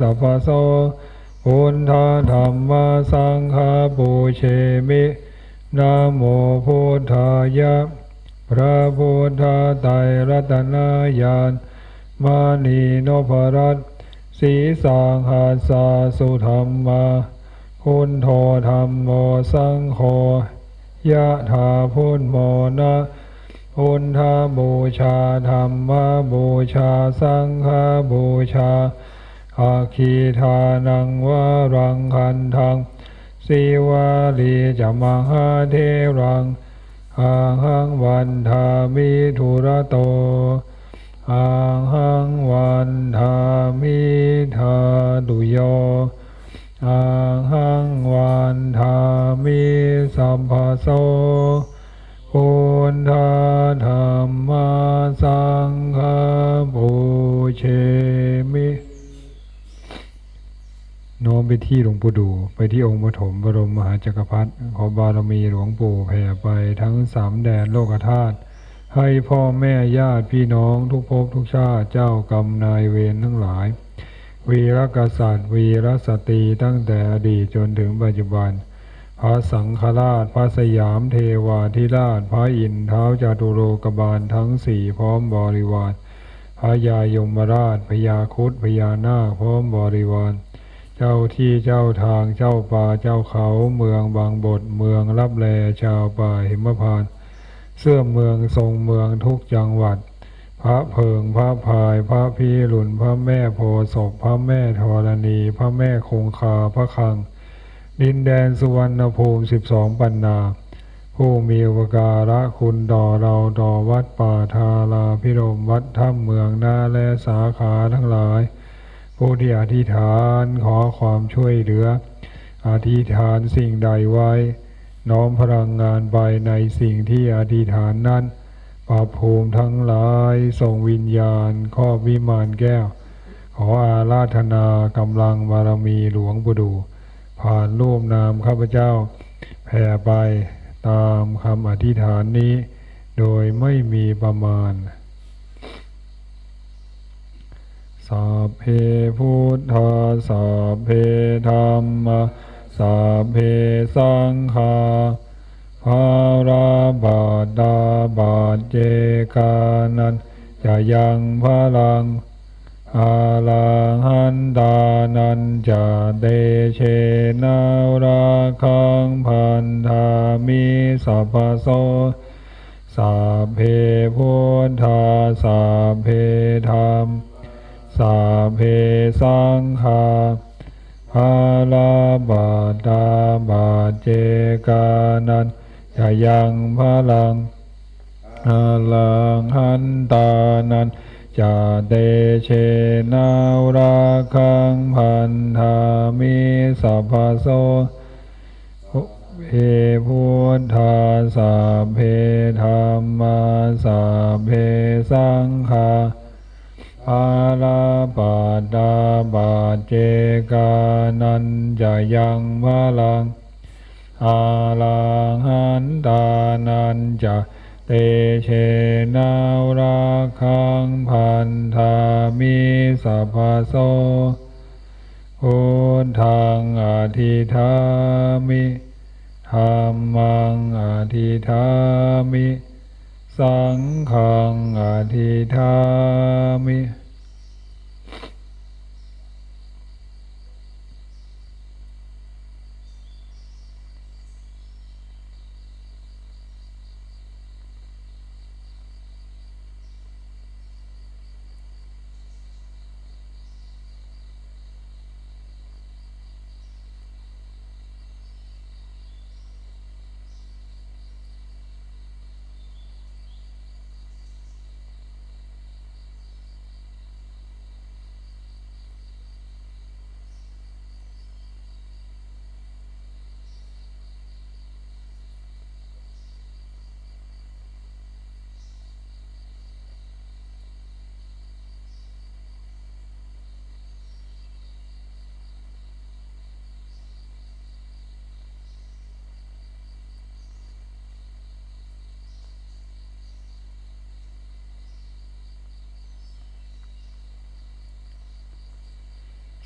สัพพโสพุทธธรรมสังฆาปูเชมินะโมพุทธายะ พระพุทธไตรรัตนญาณมานีโนภรัตสีสังหาสาสุธรรมาคุณโทธรรมโมสังโฆยะถาพุทโมนะพุทธบูชาธรรมบูชา สังฆบูชา อาคีทานังวารังคันทังสีวาลีจะมหาเทรังอาหังวันทามิทุระโตอาหังวันทามิทาดุโยอาหังวันทามิสัมภะโสพุทธาธรรมสังฆบูเชมิ ไปที่หลวงปู่ดูไปที่องค์ปฐมบรมมหาจักรพรรดิขอบารมีหลวงปู่แผ่ไปทั้งสามแดนโลกธาตุให้พ่อแม่ญาติพี่น้องทุกภพทุกชาติเจ้ากรรมนายเวรทั้งหลาย วีรกษัตริย์ วีรสตรีตั้งแต่อดีตจนถึงปัจจุบัน พระสังฆราช พระสยามเทวาธิราช พระอินทร์เท้าจาตุโรกบาลทั้งสี่พร้อมบริวาร พระยายมราชพญาคุดพญานาคพร้อมบริวาร เจ้าที่เจ้าทางเจ้าป่าเจ้าเขาเมืองบางบทเมืองรับแลชาวป่าหิมพานเสื้อเมืองทรงเมืองทุกจังหวัด พระเพิงพระพาย พระพีหลุนพระแม่โพศพพระแม่ธรณี พระแม่คงคาพระคัง ดินแดนสุวรรณภูมิสิบสองปันนา ผู้มีอุปการะคุณต่อเราต่อวัดป่าทาราพิรมวัดถ้ำเมืองนาและสาขาทั้งหลาย ผู้ที่อธิษฐานขอความช่วยเหลือ อธิษฐานสิ่งใดไว้ น้อมพลังงานไปในสิ่งที่อธิษฐานนั้นปาภูมิทั้งหลายส่งวิญญาณครอบวิมานแก้ว ขออาราธนากำลังบารมีหลวงปู่ดู ผ่านรูปนามข้าพเจ้า แผ่ไปตามคำอธิษฐานนี้ โดยไม่มีประมาณ สัพเพพุทธาสัพเพธรรมะสัพเพสังฆาภาราบาดาบาดเจกานันจะยังพลังอาลังหันตานันจะเดเชนาราคังพันธามิสัพพโสสัพเพพุทธาสัพเพธรรม สาเพสังฆาภาลาบาดาบาเจกานันจะยังพลังอาลังหันตานันจะเตเชนาวราคังพันธามิสัพพโสเพพุทธาสัพเพธรรมาสัพเพสังฆา อาลาปาดาบาเจกานันจะยังพลังอาลังหันตานันจะเตเชนาราคังพันธามิสัพพโสพุทธังอธิธามิธรรมังอธิธามิ สังฆังอธิธามิ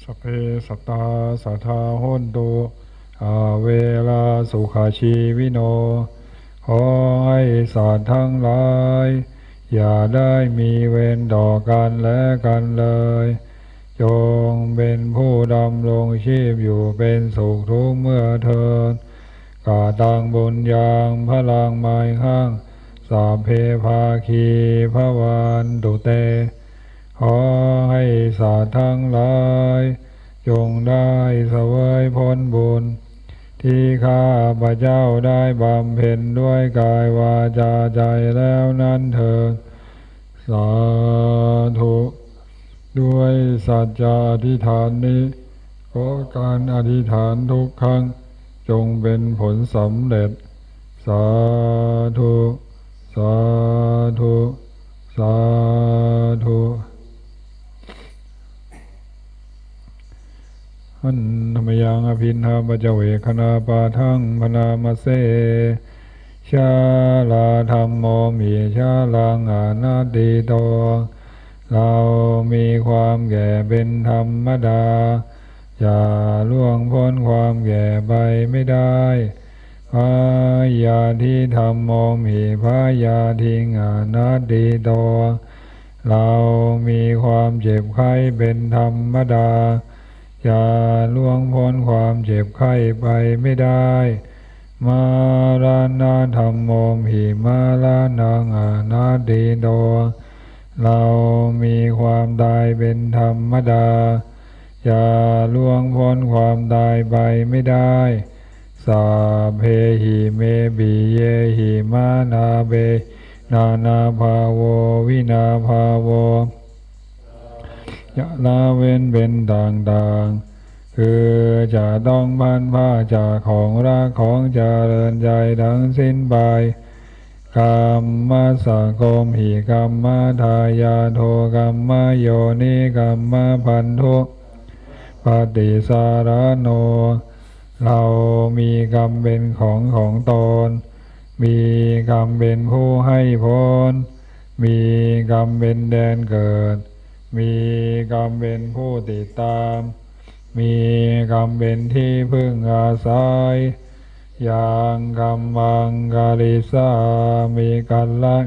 สพเพสัตตาสัทธาโหนตุอาเวลาสุขาชีวิโน ขอให้สัตว์ทั้งหลาย อย่าได้มีเวรต่อกันและกันเลย จงเป็นผู้ดำรงชีพอยู่เป็นสุขทุกเมื่อเทินกาตังบุญยางพลังไม้ข้าง สาเพภาคีพระวันตุเต ขอให้สัตว์ทั้งหลายจงได้เสวยผลบุญ ที่ข้าพระเจ้าได้บำเพ็ญด้วยกายวาจาใจแล้วนั้นเถิดสาธุด้วยสัจจะอธิษฐานนี้ขอการอธิษฐานทุกครั้ง จงเป็นผลสำเร็จ สาธุ สาธุ สาธุ หันธรรมยังอภินหาปเจเวคณาปาทังพนามาเสชาลาธรรมโมมีชาลังอานาติโต เรามีความแก่เป็นธรรมดา อย่าล่วงพ้นความแก่ไปไม่ได้พายาที่ธรรมโมมีพายาทิงอานาติโต เรามีความเจ็บไข้เป็นธรรมดา อย่าล่วงพ้นความเจ็บไข้ไปไม่ได้ มารานาธรรมโมหิมาลานังอานาติโตเรามีความตายเป็นธรรมดา อย่าล่วงพ้นความตายไปไม่ได้สาเพหิเมบิเยหิมานาเบ นานาภาโววินาภาโว ยะลาเว้นเป็นต่างๆ คือจะต้องพันผ้าจากของรักของเจริญใจทั้งสิ้นไปกรรมมาสะกมหิกรรมมาทายาโทกรรมมาโยนิกรรมมาพันธุปฏิสารโน เรามีกรรมเป็นของของตน มีกรรมเป็นผู้ให้พรมีกรรมเป็นแดนเกิด มีกรรมเป็นผู้ติดตาม มีกรรมเป็นที่พึ่งอาศัยอย่างกำมังกาลิสามีกันละ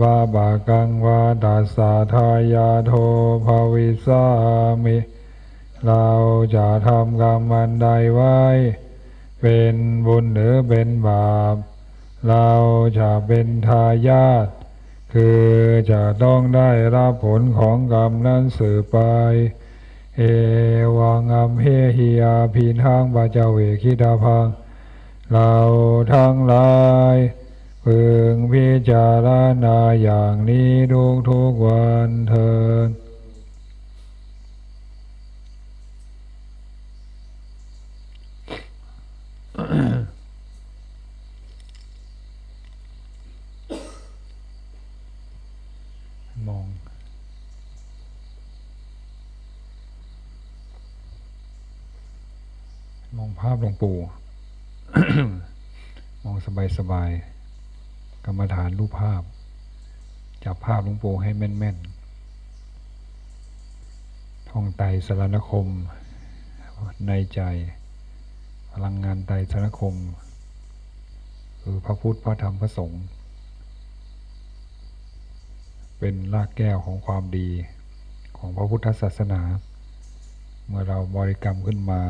วาบากังวาดัสสาทายาโทภาวิสามิเราจะทำกรรมอันใดไว้ เป็นบุญหรือเป็นบาป เราจะเป็นทายาท คือจะต้องได้รับผลของกรรมนั้นสืบไป เอวังอัมเฮหิยาพินทังบาเจาเวคิดาพัง เราทั้งหลายพึงพิจารณาอย่างนี้ทุกทุกวันเถิด มอง มองภาพหลวงปู่ มองสบายๆ กรรมฐานรูปภาพ จับภาพหลวงปู่ให้แม่นๆ ท่องไตรสรณคม ในใจ พลังงานไตรสรณคม คือพระพุทธ พระธรรม พระสงฆ์ เป็นรากแก้วของความดีของพระพุทธศาสนา เมื่อเราบริกรรมขึ้นมา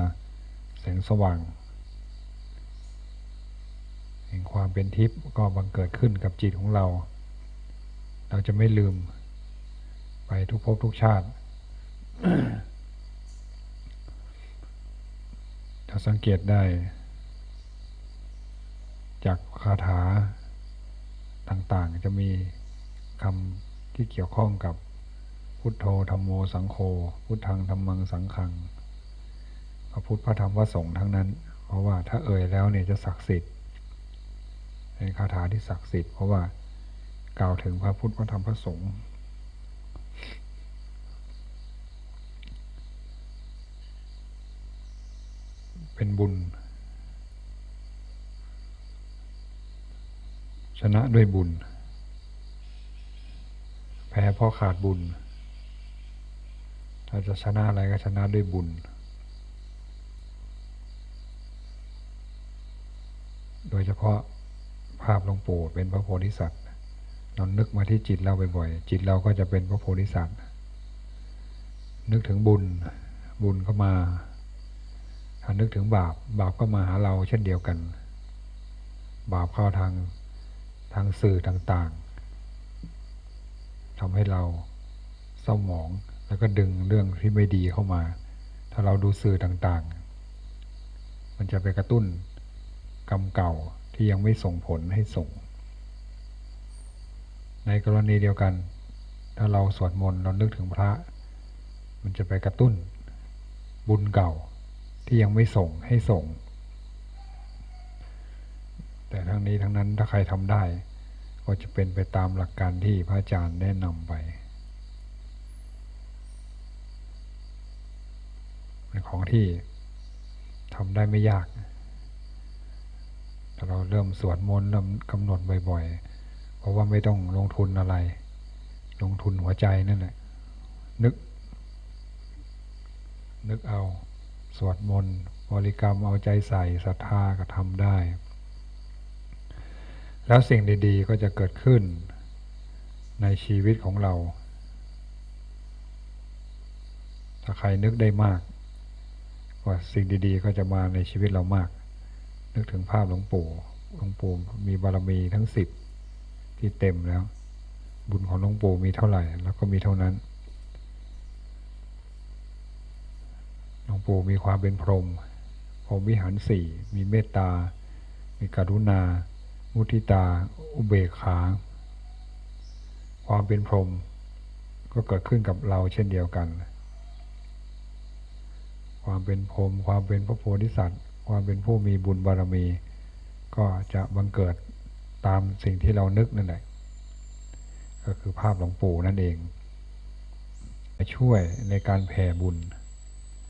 แสงสว่างแห่งความเป็นทิพย์ก็บังเกิดขึ้นกับจิตของเรา เราจะไม่ลืมไปทุกภพทุกชาติถ้าสังเกตได้จากคาถาต่างๆ จะมีคำ ที่เกี่ยวข้องกับพุทโธธรรมโมสังโฆพุทธังธรรมังสังขังพระพุทธพระธรรมพระสงฆ์ทั้งนั้น เพราะว่าถ้าเอ่ยแล้วเนี่ยจะศักดิ์สิทธิ์เป็นคาถาที่ศักดิ์สิทธิ์เพราะว่ากล่าวถึงพระพุทธพระธรรมพระสงฆ์เป็นบุญ ชนะด้วยบุญ แพ้เพราะขาดบุญ ถ้าจะชนะอะไรก็ชนะด้วยบุญ โดยเฉพาะภาพหลวงปู่เป็นพระโพธิสัตว์เรานึกมาที่จิตเราบ่อยๆจิตเราก็จะเป็นพระโพธิสัตว์ นึกถึงบุญบุญก็มาถ้านึกถึงบาปบาปก็มาหาเราเช่นเดียวกัน บาปเข้าทางทางสื่อต่างๆ ทำให้เราเศร้าหมองแล้วก็ดึงเรื่องที่ไม่ดีเข้ามา ถ้าเราดูสื่อต่างๆ มันจะไปกระตุ้นกรรมเก่าที่ยังไม่ส่งผลให้ส่ง ในกรณีเดียวกัน ถ้าเราสวดมนต์เรานึกถึงพระ มันจะไปกระตุ้น บุญเก่าที่ยังไม่ส่งให้ส่ง แต่ทั้งนี้ทั้งนั้นถ้าใครทำได้ ก็จะเป็นไปตามหลักการที่พระอาจารย์แนะนำไปเป็นของที่ทำได้ไม่ยากถ้าเราเริ่มสวดมนต์เริ่มกำหนดบ่อยๆ เพราะว่าไม่ต้องลงทุนอะไร ลงทุนหัวใจนั่นแหละ นึก นึกเอา สวดมนต์บริกรรมเอาใจใส่ศรัทธาก็ทำได้ แล้วสิ่งดีๆก็จะเกิดขึ้นในชีวิตของเรา ถ้าใครนึกได้มากว่าสิ่งดีๆก็จะมาในชีวิตเรามาก นึกถึงภาพหลวงปู่ หลวงปู่มีบารมีทั้งสิบที่เต็มแล้ว บุญของหลวงปู่มีเท่าไหร่ แล้วก็มีเท่านั้น หลวงปู่มีความเป็นพรหมพรหมวิหารสี่ มีเมตตา มีกรุณา มุทิตา อุเบกขา ความเป็นพรหมก็เกิดขึ้นกับเราเช่นเดียวกัน ความเป็นพรหมความเป็นพระโพธิสัตว์ ความเป็นผู้มีบุญบารมี ก็จะบังเกิดตามสิ่งที่เรานึกนั่นแหละ ก็คือภาพหลวงปู่นั่นเองช่วยในการแผ่บุญ